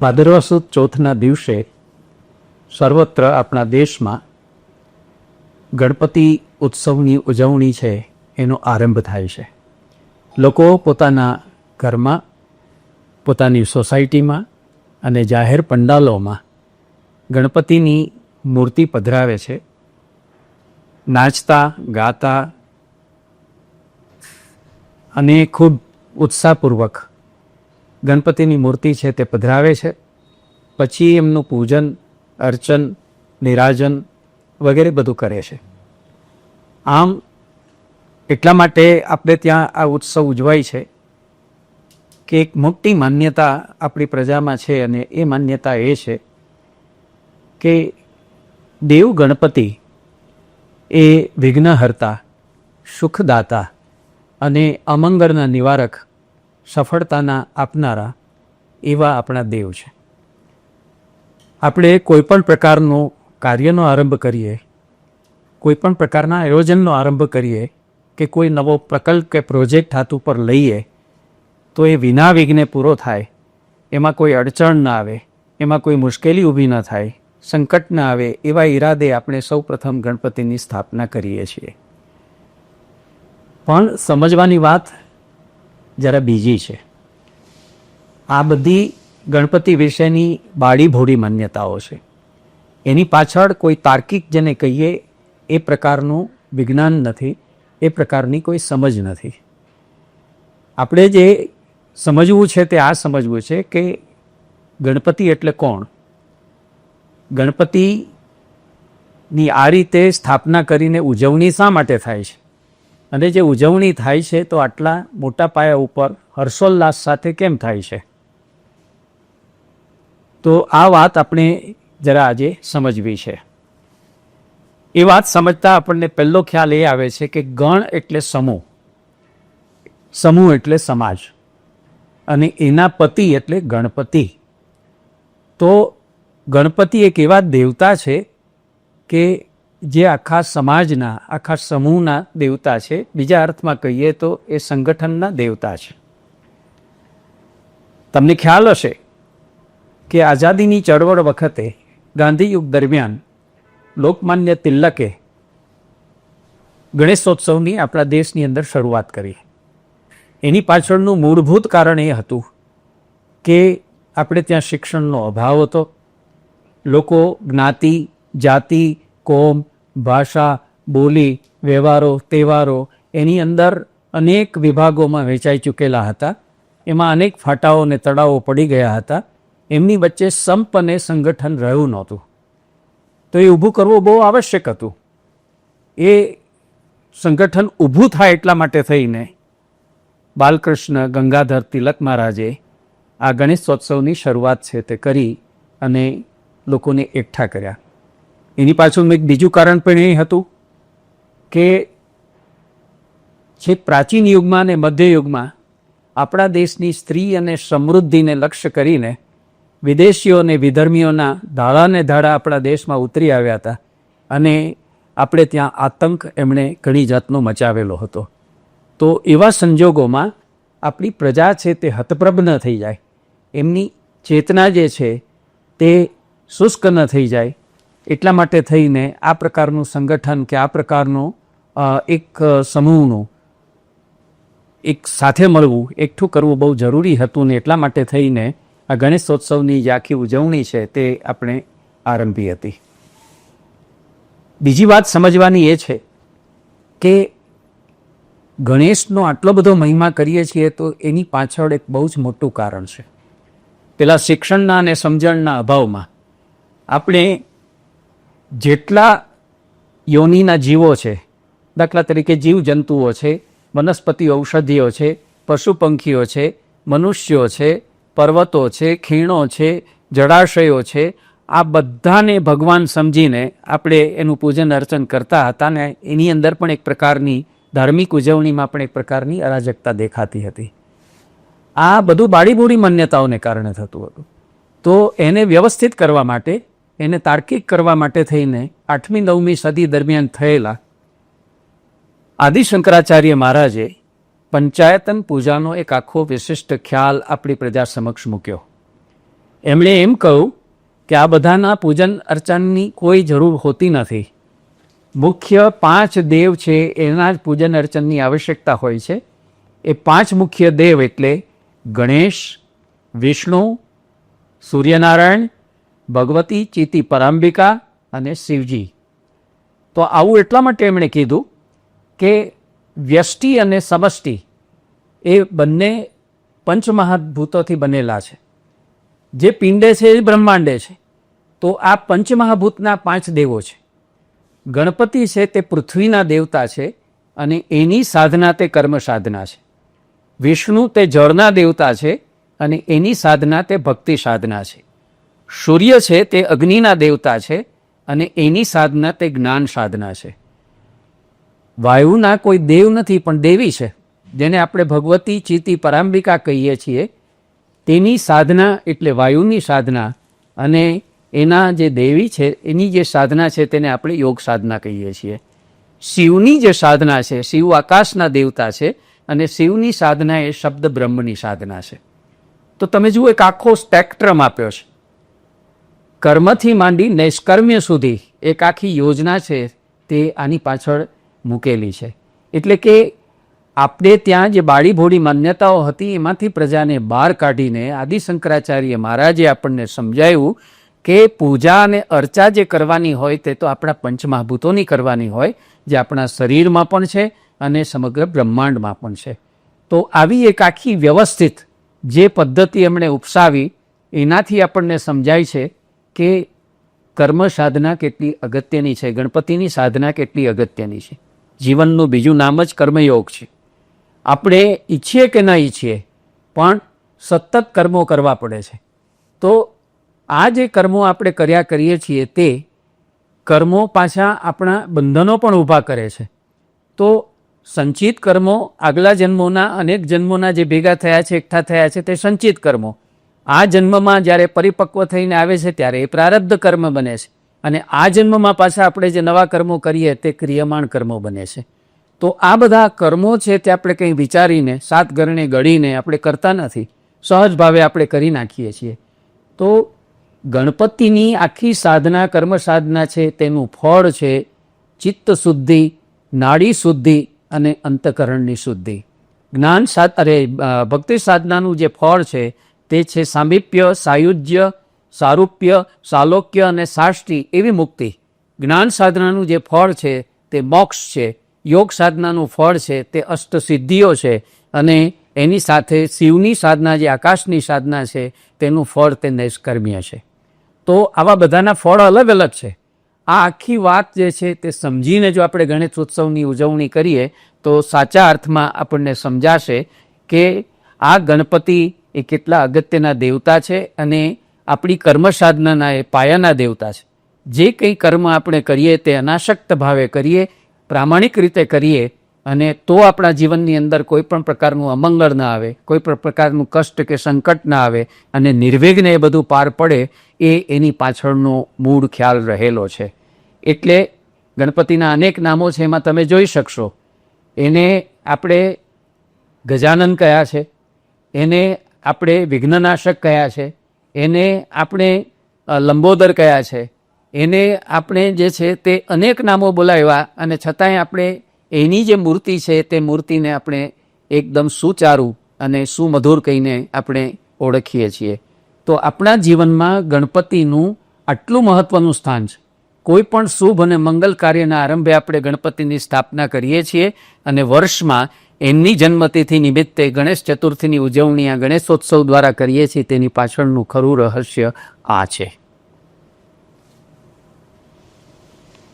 ભાદરવા સુદ ચોથના દિવસે સર્વત્ર આપણા દેશમાં ગણપતિ ઉત્સવની ઉજવણી છે, એનો આરંભ થાય છે. લોકો પોતાના ઘરમાં, પોતાની સોસાયટીમાં અને જાહેર પંડાલોમાં ગણપતિની મૂર્તિ પધરાવે છે. નાચતા, ગાતા અને ખૂબ ઉત્સાહપૂર્વક ગણપતિની મૂર્તિ છે તે પધરાવે છે. પછી એમનું પૂજન, અર્ચન, નિરાજન વગેરે બધું કરે છે. આમ એટલા માટે આપણે ત્યાં આ ઉત્સવ ઉજવાય છે કે એક મોટી માન્યતા આપણી પ્રજામાં છે અને એ માન્યતા એ છે કે દેવ ગણપતિ એ વિઘ્નહર્તા, સુખદાતા અને અમંગળના નિવારક સફળતાના આપનારા એવા આપણા દેવ છે. આપણે કોઈ પણ પ્રકારનો કાર્યનો આરંભ કરીએ, કોઈપણ પ્રકારના આયોજનનો આરંભ કરીએ કે કોઈ નવો પ્રકલ્પ કે પ્રોજેક્ટ હાથ ઉપર લઈએ, તો એ વિના વિઘ્ને પૂરો થાય. એમાં કોઈ અડચણ ના આવે, એમાં કોઈ મુશ્કેલી ઊભી ન થાય, સંકટ ના આવે એવા ઈરાદે આપણે સૌ પ્રથમ ગણપતિની સ્થાપના કરીએ છીએ. પણ સમજવાની વાત જરા બીજી છે. આ બધી ગણપતિ વિશેની બાળીભોળી માન્યતાઓ છે. એની પાછળ કોઈ તાર્કિક જેને કહીએ, એ પ્રકારનું વિજ્ઞાન નથી, એ પ્રકારની કોઈ સમજ નથી. આપણે જે સમજવું છે તે આ સમજવું છે કે ગણપતિ એટલે કોણ? ગણપતિની આ રીતે સ્થાપના કરીને ઉજવણી શા માટે થાય છે? અને જે ઉજવણી થાય છે તો આટલા મોટા પાયા ઉપર હર્ષોલ્લાસ સાથે કેમ થાય છે? તો આ વાત આપણે જરા આજે સમજવી છે. એ વાત સમજતા આપણને પહેલો ખ્યાલ એ આવે છે કે ગણ એટલે સમૂહ. સમૂહ એટલે સમાજ. અને એના પતિ એટલે ગણપતિ. તો ગણપતિ એક એવા દેવતા છે કે જે આખા સમાજના, આખા સમૂહના દેવતા છે, બીજા અર્થમાં કહીએ તો એ સંગઠનના દેવતા છે. તમને ખ્યાલ હશે કે આઝાદીની ચળવળ વખતે ગાંધીયુગ દરમિયાન લોકમાન્ય તિલકે ગણેશોત્સવની આપણા દેશની અંદર શરૂઆત કરી. એની પાછળનું મૂળભૂત કારણ એ હતું કે આપણે ત્યાં શિક્ષણનો અભાવ હતો. લોકો જ્ઞાતિ, જાતિ કોમ, ભાષા, બોલી, વ્યવહારો, તહેવારો એની અંદર અનેક વિભાગોમાં વેચાઈ ચૂકેલા હતા. એમાં અનેક ફાટાઓ અને તળાવો પડી ગયા હતા. એમની વચ્ચે સંપ અને સંગઠન રહ્યું નહોતું. તો એ ઊભું કરવું બહુ આવશ્યક હતું. એ સંગઠન ઊભું થાય એટલા માટે થઈને બાલકૃષ્ણ ગંગાધર તિલક મહારાજે આ ગણેશોત્સવની શરૂઆત છે તે કરી અને લોકોને એકઠા કર્યા. એની પાછળનું એક બીજું કારણ પણ એ હતું કે જે પ્રાચીન યુગમાં અને મધ્ય યુગમાં આપણા દેશની સ્ત્રી અને સમૃદ્ધિને લક્ષ્ય કરીને વિદેશીઓ અને વિધર્મીઓના ધાડાને ધાડા આપણા દેશમાં ઉતરી આવ્યા હતા અને આપણે ત્યાં આતંક એમણે ઘણી જાતનો મચાવેલો હતો. તો એવા સંજોગોમાં આપણી પ્રજા છે તે હતપ્રભ ન થઈ જાય. એમની ચેતના જે છે તે શુષ્ક ન થઈ જાય. એટલા માટે થઈને આ પ્રકારનું સંગઠન કે આ પ્રકારનું એક સમૂહનું એક સાથે મળવું, એકઠું કરવું બહુ જરૂરી હતું ને એટલા માટે થઈને આ ગણેશોત્સવની જે આખી ઉજવણી છે તે આપણે આરંભી હતી. બીજી વાત સમજવાની એ છે કે ગણેશનો આટલો બધો મહિમા કરીએ છીએ તો એની પાછળ એક બહુ જ મોટું કારણ છે. પેલા શિક્ષણના અને સમજણના અભાવમાં આપણે જેટલા યોનિના જીવો છે, દાખલા તરીકે જીવજંતુઓ છે વનસ્પતિ ઔષધિઓ છે પશુ પંખીઓ છે, મનુષ્યો છે, પર્વતો છે, ખીણો છે, જળાશયો છે, આ બધાને ભગવાન સમજીને આપણે એનું પૂજન અર્ચન કરતા હતા ને એની અંદર પણ એક પ્રકારની ધાર્મિક ઉજવણીમાં પણ એક પ્રકારની અરાજકતા દેખાતી હતી. આ બધું બાળીબોડી માન્યતાઓને કારણે થતું હતું. તો એને વ્યવસ્થિત કરવા માટે એને તાર્કિક કરવા માટે થઈને આઠમી, નવમી સદી દરમિયાન થયેલા આદિ શંકરાચાર્ય મહારાજે પંચાયતન પૂજાનો એક આખો વિશિષ્ટ ખ્યાલ આપણી પ્રજા સમક્ષ મૂક્યો. એમણે એમ કહ્યું કે આ બધાના પૂજન અર્ચનની કોઈ જરૂર હોતી નથી. મુખ્ય પાંચ દેવ છે એના જ પૂજન અર્ચનની આવશ્યકતા હોય છે. એ પાંચ મુખ્ય દેવ એટલે ગણેશ, વિષ્ણુ, સૂર્યનારાયણ ભગવતી ચિતિ પરાંબિકા અને શિવજી. તો આવું એટલા માટે એમણે કીધું કે વ્યષ્ટિ અને સમષ્ટિ એ બંને પંચમહાભૂતોથી બનેલા છે. જે પિંડે છે એ બ્રહ્માંડે છે. તો આ પંચમહાભૂતના પાંચ દેવો છે. ગણપતિ છે તે પૃથ્વીના દેવતા છે અને એની સાધના તે કર્મ સાધના છે. વિષ્ણુ તે જળના દેવતા છે અને એની સાધના તે ભક્તિ સાધના છે. સૂર્ય છે તે અગ્નિના દેવતા છે અને એની સાધના તે જ્ઞાન સાધના છે. વાયુના કોઈ દેવ નથી, પણ દેવી છે, જેને આપણે ભગવતી ચીતી પરાંબિકા કહીએ છીએ. તેની સાધના એટલે વાયુની સાધના અને એના જે દેવી છે, એની જે સાધના છે તેને આપણે યોગ સાધના કહીએ છીએ. શિવની જે સાધના છે, શિવ આકાશના દેવતા છે અને શિવની સાધના એ શબ્દ બ્રહ્મની સાધના છે. તો તમે જુઓ, એક આખો સ્પેક્ટ્રમ આપ્યો છે. કર્મથી માંડી નૈષ્કર્મ્ય સુધી એક આખી યોજના છે તે આની પાછળ મૂકેલી છે. એટલે કે આપણે ત્યાં જે બાળી ભોળી માન્યતાઓ હતી એમાંથી પ્રજાને બહાર કાઢીને આદિ શંકરાચાર્ય મહારાજે આપણને સમજાવ્યું કે પૂજા અને અર્ચા જે કરવાની હોય તે તો આપણા પંચમહાભૂતોની કરવાની હોય, જે આપણા શરીરમાં પણ છે અને સમગ્ર બ્રહ્માંડમાં પણ છે. તો આવી એક આખી વ્યવસ્થિત જે પદ્ધતિ એમણે ઉપસાવી, એનાથી આપણને સમજાય છે કે કર્મ સાધના કેટલી અગત્યની છે? ગણપતિની સાધના કેટલી અગત્યની છે? જીવનનું બીજું નામ જ કર્મયોગ છે. આપણે ઈચ્છીએ કે ના ઈચ્છીએ, પણ સતત કર્મો કરવા પડે છે. તો આ જે કર્મો આપણે કર્યા કરીએ છીએ તે કર્મો પાછા આપણા બંધનો પણ ઊભા કરે છે. તો સંચિત કર્મો આગલા જન્મોના અનેક જન્મોના જે ભેગા થયા છે, એકઠા થયા છે, તે સંચિત કર્મો. આ જન્મમાં જ્યારે પરિપક્વ થઈને આવે છે ત્યારે એ પ્રારબ્ધ કર્મ બને છે. અને આ જન્મમાં પાછા આપણે જે નવા કર્મો કરીએ તે ક્રિયમાણ કર્મો બને છે. તો આ બધા કર્મો છે તે આપણે કંઈ વિચારીને, સાત ગરણે ગળીને આપણે કરતા નથી. સહજ ભાવે આપણે કરી નાખીએ છીએ. તો ગણપતિની આખી સાધના, કર્મ સાધના છે, તેનું ફળ છે ચિત્ત શુદ્ધિ, નાડી શુદ્ધિ અને અંતકરણની શુદ્ધિ. જ્ઞાન સાધ અરે ભક્તિ સાધનાનું જે ફળ છે તે છે સામીપ્ય, સાયુજ્ય, સારૂપ્ય, સાલોક્ય અને સાષ્ટી એવી મુક્તિ. જ્ઞાન સાધનાનું જે ફળ છે તે મોક્ષ છે. યોગ સાધનાનું ફળ છે તે અષ્ટસિદ્ધિઓ છે અને એની સાથે શિવની સાધના જે આકાશની સાધના છે તેનું ફળ તે નૈષ્કર્મ્ય છે. તો આવા બધાના ફળ અલગ અલગ છે. આ આખી વાત જે છે તે સમજીને જો આપણે ગણેશ ઉત્સવની ઉજવણી કરીએ તો સાચા અર્થમાં આપણને સમજાશે કે આ ગણપતિ એ કેટલા અગત્યના દેવતા છે અને આપણી કર્મ સાધનાના એ પાયાના દેવતા છે. જે કંઈ કર્મ આપણે કરીએ તે અનાશક્ત ભાવે કરીએ, પ્રામાણિક રીતે કરીએ અને તો આપણા જીવનની અંદર કોઈ પણ પ્રકારનું અમંગળ ના આવે, કોઈ પણ પ્રકારનું કષ્ટ કે સંકટ ના આવે અને નિર્વિઘ્ને એ બધું પાર પડે એ એની પાછળનો મૂળ ખ્યાલ રહેલો છે. એટલે ગણપતિના અનેક નામો છે એમાં તમે જોઈ શકશો. એને આપણે ગજાનન કયા છે? એને આપણે વિઘ્નનાશક કયા છે, એને આપણે લંબોદર કયા છે, એને આપણે જે છે તે અનેક નામો બોલાવ્યા અને છતાંય આપણે એની જે મૂર્તિ છે તે મૂર્તિને આપણે એકદમ સુચારું અને સુમધુર કહીને આપણે ઓળખીએ છીએ. તો આપણા જીવનમાં ગણપતિનું આટલું મહત્વનું સ્થાન છે. કોઈ પણ શુભ અને મંગલ કાર્યના આરંભે આપણે ગણપતિની સ્થાપના કરીએ છીએ અને વર્ષમાં એમની જન્મતિથિ નિમિત્તે ગણેશ ચતુર્થીની ઉજવણી આ ગણેશોત્સવ દ્વારા કરીએ છીએ. તેની પાછળનું ખરું રહસ્ય આ છે.